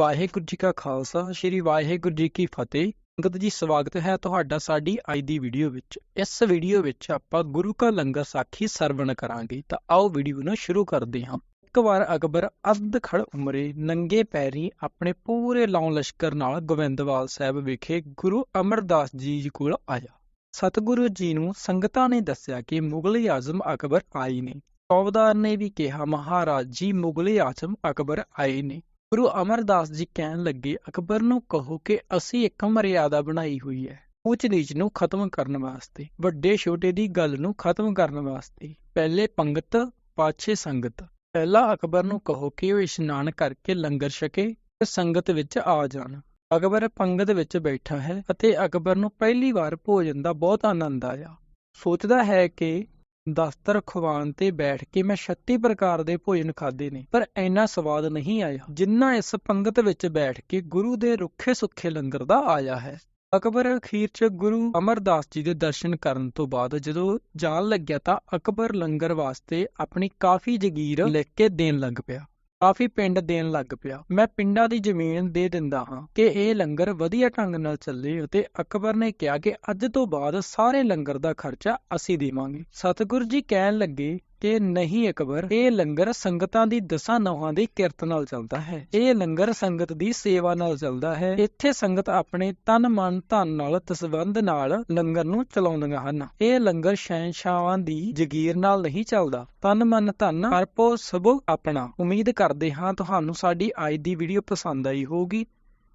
ਵਾਹਿਗੁਰੂ ਜੀ ਕਾ ਖਾਲਸਾ, ਸ੍ਰੀ ਵਾਹਿਗੁਰੂ ਜੀ ਕੀ ਫਤਿਹ। ਸੰਗਤ ਜੀ, ਸਵਾਗਤ ਹੈ ਤੁਹਾਡਾ ਸਾਡੀ ਅੱਜ ਦੀ ਵੀਡੀਓ ਵਿੱਚ। ਇਸ ਵੀਡੀਓ ਵਿੱਚ ਆਪਾਂ ਗੁਰੂ ਕਾ ਲੰਗਰ ਸਾਖੀ ਸਰਵਣ ਕਰਾਂਗੇ। ਤਾਂ ਆਓ ਵੀਡੀਓ ਨੂੰ ਸ਼ੁਰੂ ਕਰਦੇ ਹਾਂ। ਇੱਕ ਵਾਰ ਅਕਬਰ ਅੱਧ ਖੜ ਉਮਰੇ, ਨੰਗੇ ਪੈਰੀ ਆਪਣੇ ਪੂਰੇ ਲਾਉ ਲਸ਼ਕਰ ਨਾਲ ਗੋਬਿੰਦਵਾਲ ਸਾਹਿਬ ਵਿਖੇ ਗੁਰੂ ਅਮਰਦਾਸ ਜੀ ਕੋਲ ਆਇਆ। ਸਤਿਗੁਰੂ ਜੀ ਨੂੰ ਸੰਗਤਾਂ ਨੇ ਦੱਸਿਆ ਕਿ ਮੁਗਲ ਆਜ਼ਮ ਅਕਬਰ ਆਏ ਨੇ। ਸੌਬਦਾਰ ਨੇ ਵੀ ਕਿਹਾ, ਮਹਾਰਾਜ ਜੀ, ਮੁਗਲ ਆਜ਼ਮ ਅਕਬਰ ਆਏ ਨੇ। ਗੁਰੂ ਅਮਰਦਾਸ ਜੀ ਕਹਿਣ ਲੱਗੇ, ਅਕਬਰ ਨੂੰ ਕਹੋ ਕਿ ਅਸੀਂ ਇੱਕ ਮਰਿਆਦਾ ਬਣਾਈ ਹੋਈ ਹੈ, ਉੱਚ ਨੀਚ ਨੂੰ ਖਤਮ ਕਰਨ ਵਾਸਤੇ, ਵੱਡੇ ਛੋਟੇ ਦੀ ਗੱਲ ਨੂੰ ਖਤਮ ਕਰਨ ਵਾਸਤੇ। ਪਹਿਲੇ ਪੰਗਤ, ਪਾਛੇ ਸੰਗਤ। ਪਹਿਲਾ ਅਕਬਰ ਨੂੰ ਕਹੋ ਕਿ ਉਹ ਇਸ਼ਨਾਨ ਕਰਕੇ ਲੰਗਰ ਛਕੇ ਤੇ ਸੰਗਤ ਵਿੱਚ ਆ ਜਾਣ। ਅਕਬਰ ਪੰਗਤ ਵਿੱਚ ਬੈਠਾ ਹੈ ਅਤੇ ਅਕਬਰ ਨੂੰ ਪਹਿਲੀ ਵਾਰ ਭੋਜਨ ਦਾ ਬਹੁਤ ਆਨੰਦ ਆਇਆ। ਸੋਚਦਾ ਹੈ ਕਿ ਦਸਤਰ ਖਵਾਨ ਤੇ ਬੈਠ ਕੇ ਮੈਂ 36 ਪ੍ਰਕਾਰ ਦੇ ਭੋਜਨ ਖਾਦੇ ਨੇ, ਪਰ ਇੰਨਾ ਸਵਾਦ ਨਹੀਂ ਆਇਆ, ਜਿੰਨਾ ਇਸ ਪੰਗਤ ਵਿੱਚ ਬੈਠ ਕੇ ਗੁਰੂ ਦੇ ਰੁੱਖੇ ਸੁੱਖੇ ਲੰਗਰ ਦਾ ਆਇਆ ਹੈ। ਅਕਬਰ ਅਖੀਰ 'ਚ ਗੁਰੂ ਅਮਰਦਾਸ ਜੀ ਦੇ ਦਰਸ਼ਨ ਕਰਨ ਤੋਂ ਬਾਅਦ ਜਦੋਂ ਜਾਣ ਲੱਗਿਆ ਤਾਂ ਅਕਬਰ ਲੰਗਰ ਵਾਸਤੇ ਆਪਣੀ ਕਾਫੀ ਜਗੀਰ ਲਿਖ ਕੇ ਦੇਣ ਲੱਗ ਪਿਆ। ਕਾਫੀ ਪਿੰਡ ਦੇਣ ਲੱਗ ਪਿਆ। ਮੈਂ ਪਿੰਡਾਂ ਦੀ ਜ਼ਮੀਨ ਦੇ ਦਿੰਦਾ ਹਾਂ ਕਿ ਇਹ ਲੰਗਰ ਵਧੀਆ ਢੰਗ ਨਾਲ ਚੱਲੇ ਅਤੇ ਅਕਬਰ ਨੇ ਕਿਹਾ ਕਿ ਅੱਜ ਤੋਂ ਬਾਅਦ ਸਾਰੇ ਲੰਗਰ ਦਾ ਖਰਚਾ ਅਸੀਂ ਦੇਵਾਂਗੇ। ਸਤਿਗੁਰੂ ਜੀ ਕਹਿਣ ਲੱਗੇ ਕਿ ਨਹੀਂ ਅਕਬਰ, ਇਹ ਲੰਗਰ ਸੰਗਤਾਂ ਦੀ ਦਸਾਂ ਨੌਹਾਂ ਦੀ ਕਿਰਤ ਨਾਲ ਚੱਲਦਾ ਹੈ। ਇਹ ਲੰਗਰ ਸੰਗਤ ਦੀ ਸੇਵਾ ਨਾਲ ਚੱਲਦਾ ਹੈ। ਇੱਥੇ ਸੰਗਤ ਆਪਣੇ ਤਨ, ਮਨ, ਧਨ ਨਾਲ ਤਸਵੰਦ ਨਾਲ ਲੰਗਰ ਨੂੰ ਚਲਾਉਂਦੀਆਂ ਹਨ। ਇਹ ਲੰਗਰ ਸ਼ਹਿਨਸ਼ਾਹਾਂ ਦੀ ਜਗੀਰ ਨਾਲ ਨਹੀਂ ਚੱਲਦਾ। ਤਨ, ਮਨ, ਧਨ ਅਰਪੋ ਸਭੋ ਆਪਣਾ। ਉਮੀਦ ਕਰਦੇ ਹਾਂ ਤੁਹਾਨੂੰ ਸਾਡੀ ਅੱਜ ਦੀ ਵੀਡੀਓ ਪਸੰਦ ਆਈ ਹੋਊਗੀ।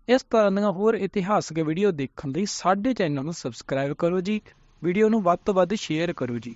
ਇਸ ਤਰ੍ਹਾਂ ਦੀਆਂ ਹੋਰ ਇਤਿਹਾਸਕ ਵੀਡੀਓ ਦੇਖਣ ਲਈ ਸਾਡੇ ਚੈਨਲ ਨੂੰ ਸਬਸਕ੍ਰਾਈਬ ਕਰੋ ਜੀ। ਵੀਡੀਓ ਨੂੰ ਵੱਧ ਤੋਂ ਵੱਧ ਸ਼ੇਅਰ ਕਰੋ ਜੀ।